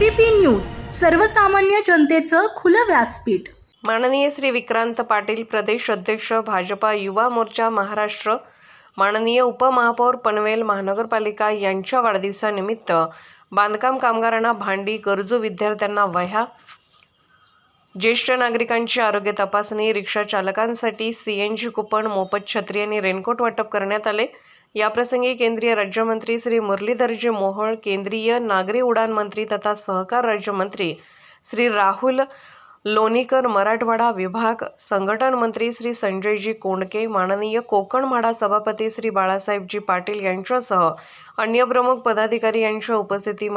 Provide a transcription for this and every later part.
ABP news सर्वसामान्य जनतेचं खुलं व्यासपीठ. माननीय श्री विक्रांत पाटील प्रदेश अध्यक्ष भाजपा युवा मोर्चा महाराष्ट्र. माननीय उपमहापौर पनवेल महानगरपालिका यांच्या वाढदिवसानिमित्त बांधकाम कामगारांना भांडी गरजू विद्यार्थ्यांना वह्या. ज्येष्ठ नागरिकांची आरोग्य तपासणी रिक्षा चालकांसाठी सी एन जी कुपन मोफत छत्री आणि रेनकोट वाटप करण्यात आले. याप्रसंगी केंद्रीय राज्यमंत्री श्री मुरलीधरजी मोहोळ केंद्रीय नागरी उड्डाण मंत्री तथा सहकार राज्यमंत्री श्री राहुल लोणीकर मराठवाडा विभाग संघटन मंत्री श्री संजयजी कोंडके माननीय कोकण म्हाडा सभापती श्री बाळासाहेबजी पाटील यांच्यासह अन्य प्रमुख पदाधिकारी यांच्या उपस्थिती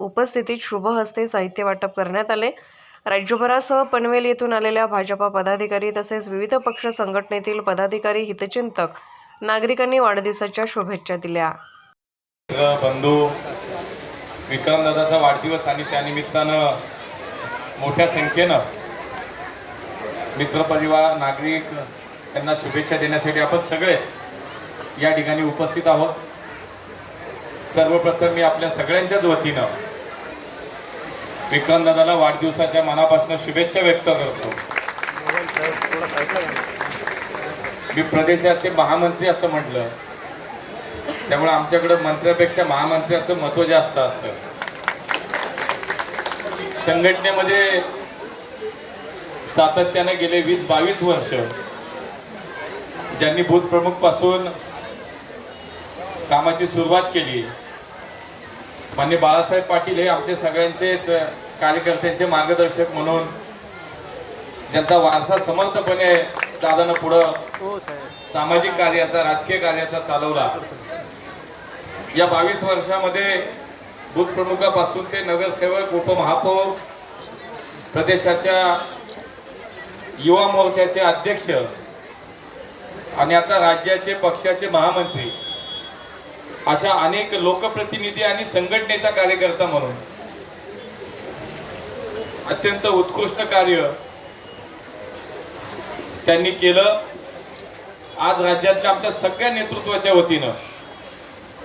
उपस्थितीत शुभहस्ते साहित्य वाटप करण्यात आले. राज्यभरासह पनवेल येथून आलेल्या भाजपा पदाधिकारी तसेच विविध पक्ष संघटनेतील पदाधिकारी हितचिंतक नागरिकांनी वाढदिवसाच्या शुभेच्छा दिल्या. मित्र, बंधू विक्रमदादाचा वाढदिवस आणि त्यानिमित्तानं मोठ्या संख्येनं मित्रपरिवार नागरिक त्यांना शुभेच्छा देण्यासाठी आपण सगळेच या ठिकाणी उपस्थित आहोत. सर्वप्रथम मी आपल्या सगळ्यांच्याच वतीनं विक्रमदादाला वाढदिवसाच्या मनापासून शुभेच्छा व्यक्त करतो. मी प्रदेशाचे महामंत्री असं म्हटलं. त्यामुळे आमच्याकडं मंत्र्यापेक्षा महामंत्र्याचं महत्त्व जास्त असतं. संघटनेमध्ये सातत्याने गेले वीस बावीस वर्ष. ज्यांनी बूथ प्रमुखपासून कामाची सुरुवात केली. मान्य बाळासाहेब पाटील हे आमचे सगळ्यांचेच कार्यकर्त्यांचे मार्गदर्शक म्हणून ज्यांचा वारसा समर्थपणे दादानं पुढं सामाजिक कार्याचा राजकीय कार्याचा चालवला. या बावीस वर्षामध्ये प्रमुखापासून ते नगरसेवक उपमहापौर प्रदेशाच्या युवा मोर्चाचे अध्यक्ष आणि आता राज्याचे पक्षाचे महामंत्री अशा अनेक लोकप्रतिनिधी आणि संघटनेचा कार्यकर्ता म्हणून अत्यंत उत्कृष्ट कार्य त्यांनी केलं. आज राज्यातल्या आमच्या सगळ्या नेतृत्वाच्या वतीनं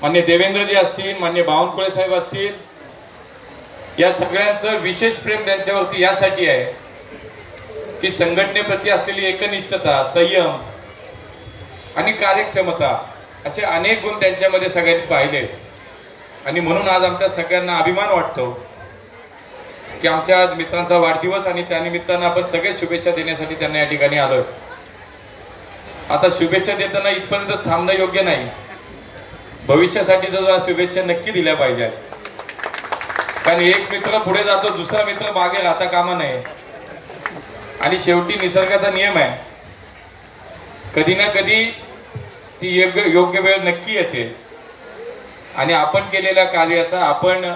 मान्य देवेंद्रजी असतील मान्य बावनकुळे साहेब असतील या सगळ्यांचं विशेष प्रेम त्यांच्यावरती यासाठी आहे. की संघटनेप्रती असलेली एकनिष्ठता संयम आणि कार्यक्षमता असे अनेक गुण त्यांच्यामध्ये सगळ्यांनी पाहिले. आणि म्हणून आज आमच्या सगळ्यांना अभिमान वाटतो. की आमच्या आज मित्रांचा वाढदिवस आणि त्यानिमित्तानं आपण सगळे शुभेच्छा देण्यासाठी त्यांना या ठिकाणी आलोय. आता शुभेच्छा देताना इथपर्यंतच थांबणं योग्य नाही. भविष्यासाठी जर शुभेच्छा नक्की दिल्या पाहिजे कारण एक मित्र पुढे जातो दुसरा मित्र मागे राहता कामा नये. आणि शेवटी निसर्गाचा नियम आहे. कधी ना कधी ती योग्य योग्य वेळ नक्की येते. आणि आपण केलेल्या कार्याचा आपण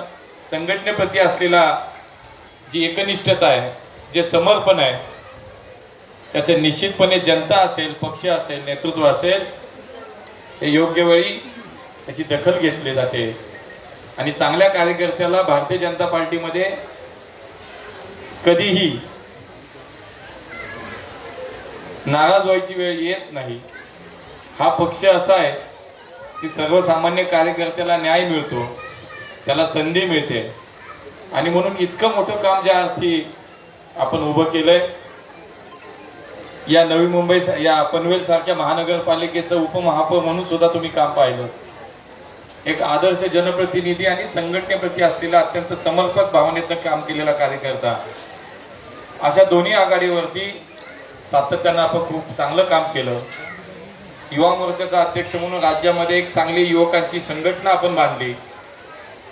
संघटनेप्रती असलेला जी एकनिष्ठता आहे जे समर्पण आहे त्याचे निश्चितपणे जनता असेल पक्ष असेल नेतृत्व असेल हे योग्य वेळी त्याची दखल घेतली जाते. आणि चांगल्या कार्यकर्त्याला भारतीय जनता पार्टीमध्ये कधीही नाराज व्हायची वेळ येत नाही. हा पक्ष असा आहे की सर्वसामान्य कार्यकर्त्याला न्याय मिळतो त्याला संधी मिळते. आणि म्हणून इतकं मोठं काम ज्या अर्थी आपण उभं केलंय या नवी मुंबई या पनवेल सारख्या महानगरपालिकेचं उपमहापौर म्हणून सुद्धा तुम्ही काम पाहिलं. एक आदर्श जनप्रतिनिधी आणि संघटनेप्रती असलेला अत्यंत समर्पक भावनेतनं काम केलेला कार्यकर्ता. अशा दोन्ही आघाडीवरती सातत्यानं आपण खूप चांगलं काम केलं. युवा मोर्चाचा अध्यक्ष म्हणून राज्यामध्ये एक चांगली युवकांची संघटना आपण बांधली.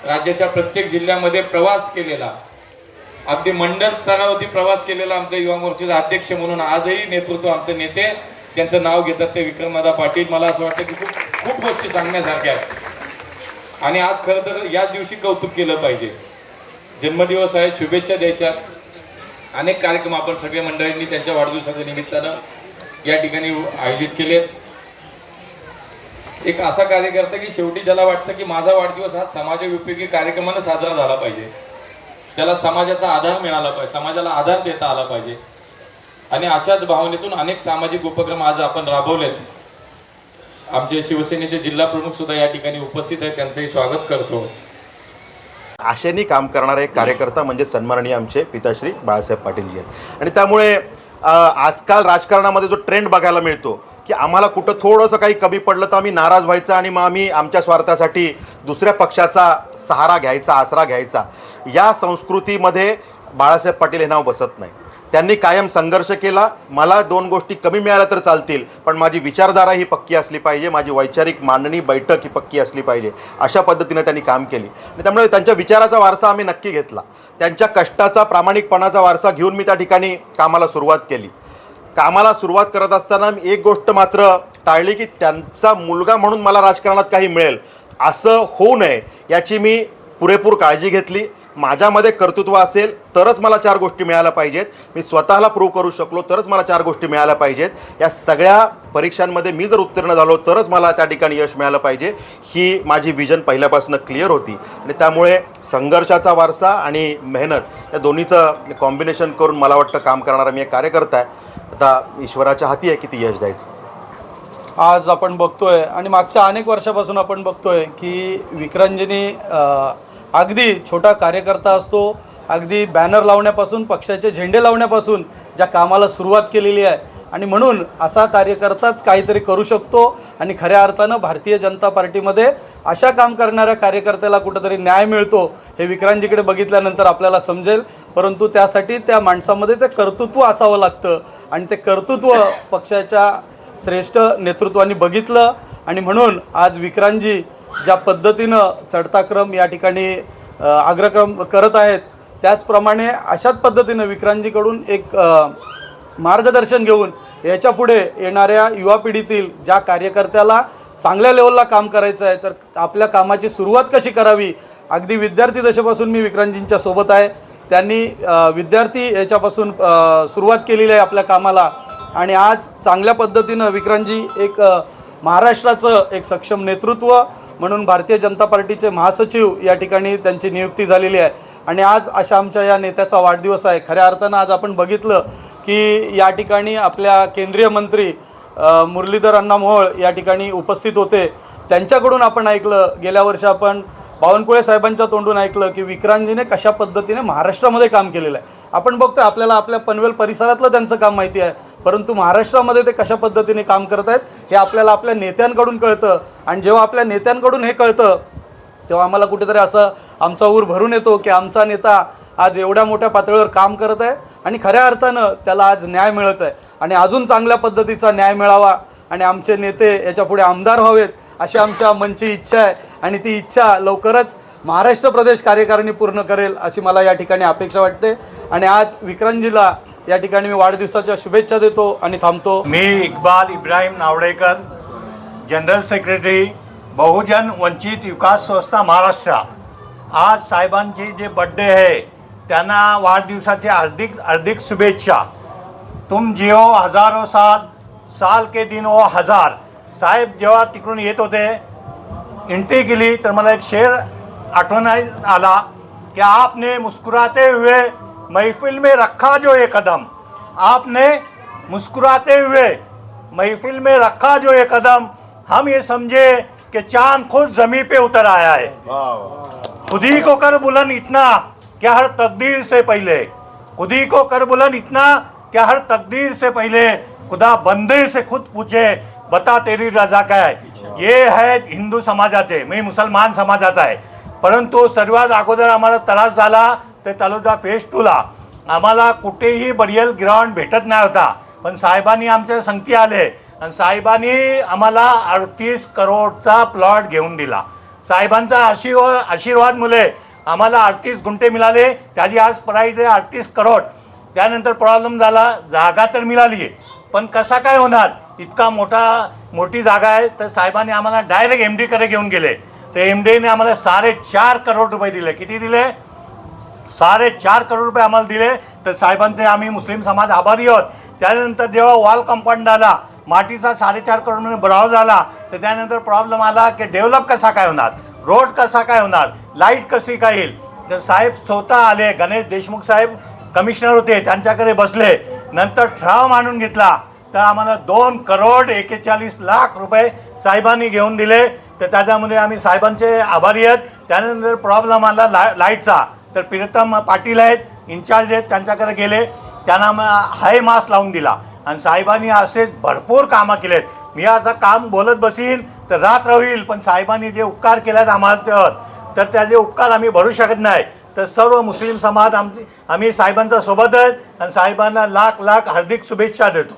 राज्याच्या प्रत्येक जिल्ह्यामध्ये प्रवास केलेला अगदी मंडळ स्तरावरती प्रवास केलेला आमच्या युवा मोर्चाचा अध्यक्ष म्हणून आजही नेतृत्व आमचे नेते त्यांचं नाव घेतात ते विक्रमदादा पाटील. मला असं वाटतं की खूप खूप गोष्टी सांगण्यासारख्या आहेत. आणि आज खरं तर याच दिवशी कौतुक केलं पाहिजे. जन्मदिवस आहे शुभेच्छा द्यायच्या. अनेक कार्यक्रम आपण सगळे मंडळींनी त्यांच्या वाढदिवसाच्या निमित्तानं या ठिकाणी आयोजित केलेत. एक असा कार्यकर्ता की शेवटी ज्याला वाटतं की माझा वाढदिवस हा समाजोपयोगी कार्यक्रमानं साजरा झाला पाहिजे. त्याला समाजाचा आधार मिळाला पाहिजे समाजाला आधार देता आला पाहिजे. आणि अशाच भावनेतून अनेक सामाजिक उपक्रम आज आपण राबवलेत. आमचे शिवसेनेचे जिल्हा प्रमुख सुद्धा या ठिकाणी उपस्थित आहेत त्यांचंही स्वागत करतो. आशेने काम करणारा एक कार्यकर्ता म्हणजे सन्माननीय आमचे पिताश्री बाळासाहेब पाटीलजी आहेत. आणि त्यामुळे आजकाल राजकारणामध्ये जो ट्रेंड बघायला मिळतो की आम्हाला कुठं थोडंसं काही कमी पडलं तर आम्ही नाराज व्हायचं आणि मग आम्ही आमच्या स्वार्थासाठी दुसऱ्या पक्षाचा सहारा घ्यायचा आसरा घ्यायचा. या संस्कृतीमध्ये बाळासाहेब पाटील हे नाव बसत नाही. त्यांनी कायम संघर्ष केला. मला दोन गोष्टी कमी मिळाल्या तर चालतील पण माझी विचारधारा ही पक्की असली पाहिजे. माझी वैचारिक मांडणी बैठक ही पक्की असली पाहिजे. अशा पद्धतीने त्यांनी काम केली. आणि त्यामुळे त्यांच्या विचाराचा वारसा आम्ही नक्की घेतला. त्यांच्या कष्टाचा प्रामाणिकपणाचा वारसा घेऊन मी त्या ठिकाणी कामाला सुरुवात केली. कामाला सुरुवात करत असताना मी एक गोष्ट मात्र टाळली की त्यांचा मुलगा म्हणून मला राजकारणात काही मिळेल. असं होऊ नये याची मी पुरेपूर काळजी घेतली. माझ्यामध्ये कर्तृत्व असेल तरच मला चार गोष्टी मिळाल्या पाहिजेत. मी स्वतःला प्रूव्ह करू शकलो तरच मला चार गोष्टी मिळाल्या पाहिजेत. या सगळ्या परीक्षांमध्ये मी जर उत्तीर्ण झालो तरच मला त्या ठिकाणी यश मिळालं पाहिजे. ही माझी विजन पहिल्यापासून क्लिअर होती. आणि त्यामुळे संघर्षाचा वारसा आणि मेहनत या दोन्हीचं कॉम्बिनेशन करून मला वाटतं काम करणारा मी एक कार्यकर्ता आहे. आता ईश्वराच्या हाती आहे किती यश द्यायचं. आज आपण बघतोय आणि मागच्या अनेक वर्षापासून आपण बघतोय की विक्रांजनी अगदी छोटा कार्यकर्ता असतो अगदी बॅनर लावण्यापासून पक्षाचे झेंडे लावण्यापासून ज्या कामाला सुरुवात केलेली आहे. आणि म्हणून असा कार्यकर्ताच काहीतरी करू शकतो आणि खऱ्या अर्थानं भारतीय जनता पार्टीमध्ये अशा काम करणाऱ्या कार्यकर्त्याला कुठंतरी न्याय मिळतो हे विक्रांतजीकडे बघितल्यानंतर आपल्याला समजेल. परंतु त्यासाठी त्या माणसामध्ये ते कर्तृत्व असावं लागतं. आणि ते कर्तृत्व पक्षाच्या श्रेष्ठ नेतृत्वाने बघितलं. आणि म्हणून आज विक्रांतजी ज्या पद्धतीनं चढता क्रम या ठिकाणी अग्रक्रम करत आहेत त्याचप्रमाणे अशाच पद्धतीनं विक्रांतजीकडून एक मार्गदर्शन घेऊन याच्यापुढे येणाऱ्या युवा पिढीतील ज्या कार्यकर्त्याला चांगल्या लेवलला काम करायचं आहे तर आपल्या कामाची सुरुवात कशी करावी? अगदी विद्यार्थी दशेपासून मी विक्रांतजींच्या सोबत आहे. त्यांनी विद्यार्थी याच्यापासून सुरुवात केलेली आहे आपल्या कामाला. आणि आज चांगल्या पद्धतीनं विक्रांतजी एक महाराष्ट्राचं एक सक्षम नेतृत्व म्हणून भारतीय जनता पार्टीचे महासचिव या ठिकाणी त्यांची नियुक्ती झालेली आहे. आणि आज अशा आमच्या या नेत्याचा वाढदिवस आहे. खऱ्या अर्थानं आज आपण बघितलं की या ठिकाणी आपल्या केंद्रीय मंत्री मुरलीधर अण्णा मोहोळ या ठिकाणी उपस्थित होते. त्यांच्याकडून आपण ऐकलं. गेल्या वर्षी आपण बावनकुळे साहेबांच्या तोंडून ऐकलं की विक्रांतजीने कशा पद्धतीने महाराष्ट्रामध्ये काम केलेलं आहे. आपण बघतोय आपल्याला आपल्या पनवेल परिसरातलं त्यांचं काम माहिती आहे. परंतु महाराष्ट्रामध्ये ते कशा पद्धतीने काम करत आहेत हे आपल्याला आपल्या नेत्यांकडून कळतं. आणि जेव्हा आपल्या नेत्यांकडून हे कळतं तेव्हा आम्हाला कुठेतरी असं आमचा ऊर भरून येतो की आमचा नेता आज एवढ्या मोठ्या पातळीवर काम करत आहे आणि खऱ्या अर्थानं त्याला आज न्याय मिळत आहे. आणि अजून चांगल्या पद्धतीचा न्याय मिळावा आणि आमचे नेते याच्यापुढे आमदार व्हावेत अशी आमच्या मनची इच्छा आहे. आणि ती इच्छा लवकरच महाराष्ट्र प्रदेश कार्यकारिणी पूर्ण करेल अशी मला या ठिकाणी अपेक्षा वाटते. आणि आज विक्रांतजीला या ठिकाणी मी वाढदिवसाच्या शुभेच्छा देतो आणि थांबतो. मी इक्बाल इब्राहिम नावडेकर जनरल सेक्रेटरी बहुजन वंचित विकास संस्था महाराष्ट्र. आज साहेबांची जे बड्डे आहे त्यांना वाढदिवसाची हार्दिक हार्दिक शुभेच्छा. तुम जिओ हजारो साल साल के दिन ओ हजार. साहेब जेव्हा तिकडून येत होते एंट्री केली तर मला एक शेर आठवण्यात आला कि आपने मुस्कुराते हुए महफिल में रखा जो ये कदम। आपने मुस्कुराते हुए महफिल में रखा जो ये कदम। हम ये समझे कि चाँद खुद जमी पे उतर आया है। खुद ही को कर बुलंद इतना क्या हर तकदीर से पहले? खुद ही को कर बुलंद इतना क्या हर तकदीर से पहले? खुदा बंदे से खुद पूछे बता तेरी रजा क्या आहे ये है हिंदू समाजाचे मी मुसलमान समाज आता आहे परंतु सर्वात अगोदर आम्हाला त्रास झाला ते तालुका फेस टूला आम्हाला कुठेही बरियल ग्राउंड भेटत नाही होता. पण साहेबांनी आमच्या संगती आले. आणि साहेबांनी आम्हाला अडतीस करोडचा प्लॉट घेऊन दिला. साहेबांचा आशीर्वाद आशीर्वाद मुले. आम्हाला अडतीस गुंठे मिळाले. त्याची आज प्राईज आहे अडतीस करोड. त्यानंतर प्रॉब्लेम झाला. जागा तर मिळाली. पण कसा काय होणार? इतका मोठा मोठी जागा आहे. तर साहेबांनी आम्हाला डायरेक्ट एम डीकडे घेऊन गेले. तर एम डीने आम्हाला साडेचार करोड रुपये दिले. किती दिले? साडेचार करोड रुपये आम्हाला दिले. तर साहेबांचे आम्ही मुस्लिम समाज आभारी आहोत. त्यानंतर जेव्हा वॉल कंपाऊंड आला मातीचा साडेचार करोड भराव झाला तर त्यानंतर प्रॉब्लेम आला की डेव्हलप कसा काय होणार? रोड कसा काय होणार? लाइट कशी काय येईल? तर साहेब स्वतः आले. गणेश देशमुख साहेब कमिशनर होते त्यांच्याकडे बसले. नंतर ठराव मांडून घेतला. तर आम्हाला दोन करोड एकेचाळीस लाख रुपये साहेबांनी घेऊन दिले तर त्याच्यामध्ये आम्ही साहेबांचे आभारी आहेत. त्यानंतर प्रॉब्लेम आला ला लाईटचा तर प्रीतम पाटील आहेत इन्चार्ज आहेत त्यांच्याकडे गेले. त्यांना मग हाय मास्क लावून दिला. आणि साहेबांनी असे भरपूर कामं केलेत. मी आता काम बोलत बसीन तर रात्र होईल पण साहेबांनी जे उपकार केलेत आम्हाला तर त्याचे उपकार आम्ही भरू शकत नाही. तर सर्व मुस्लिम समाज आम आम्ही साहेबांच्या सोबत आहेत आणि साहेबांना लाख लाख हार्दिक शुभेच्छा देतो.